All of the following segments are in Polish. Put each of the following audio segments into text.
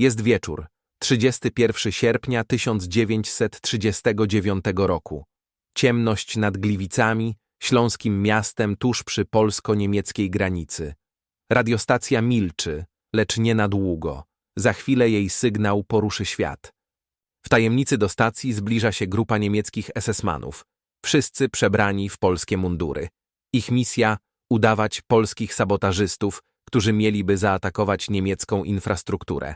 Jest wieczór, 31 sierpnia 1939 roku. Ciemność nad Gliwicami, śląskim miastem tuż przy polsko-niemieckiej granicy. Radiostacja milczy, lecz nie na długo. Za chwilę jej sygnał poruszy świat. W tajemnicy do stacji zbliża się grupa niemieckich SS-manów. Wszyscy przebrani w polskie mundury. Ich misja udawać polskich sabotażystów, którzy mieliby zaatakować niemiecką infrastrukturę.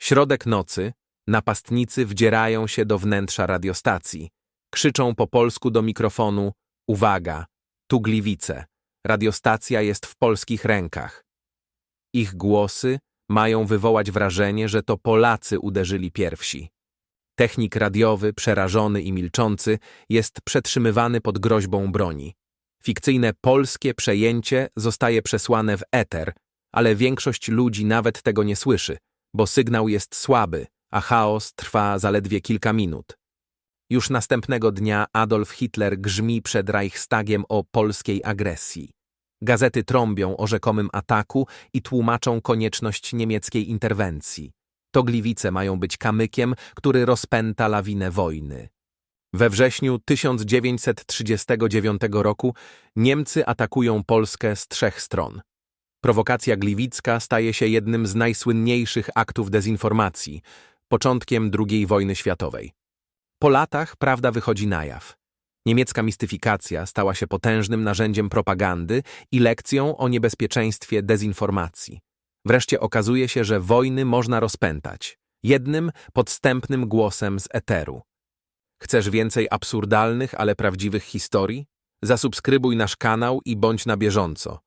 Środek nocy, napastnicy wdzierają się do wnętrza radiostacji. Krzyczą po polsku do mikrofonu: Uwaga, tu Gliwice. Radiostacja jest w polskich rękach. Ich głosy mają wywołać wrażenie, że to Polacy uderzyli pierwsi. Technik radiowy, przerażony i milczący, jest przetrzymywany pod groźbą broni. Fikcyjne polskie przejęcie zostaje przesłane w eter, ale większość ludzi nawet tego nie słyszy, bo sygnał jest słaby, a chaos trwa zaledwie kilka minut. Już następnego dnia Adolf Hitler grzmi przed Reichstagiem o polskiej agresji. Gazety trąbią o rzekomym ataku i tłumaczą konieczność niemieckiej interwencji. To Gliwice mają być kamykiem, który rozpęta lawinę wojny. We wrześniu 1939 roku Niemcy atakują Polskę z trzech stron. Prowokacja gliwicka staje się jednym z najsłynniejszych aktów dezinformacji, początkiem II wojny światowej. Po latach prawda wychodzi na jaw. Niemiecka mistyfikacja stała się potężnym narzędziem propagandy i lekcją o niebezpieczeństwie dezinformacji. Wreszcie okazuje się, że wojny można rozpętać jednym podstępnym głosem z eteru. Chcesz więcej absurdalnych, ale prawdziwych historii? Zasubskrybuj nasz kanał i bądź na bieżąco.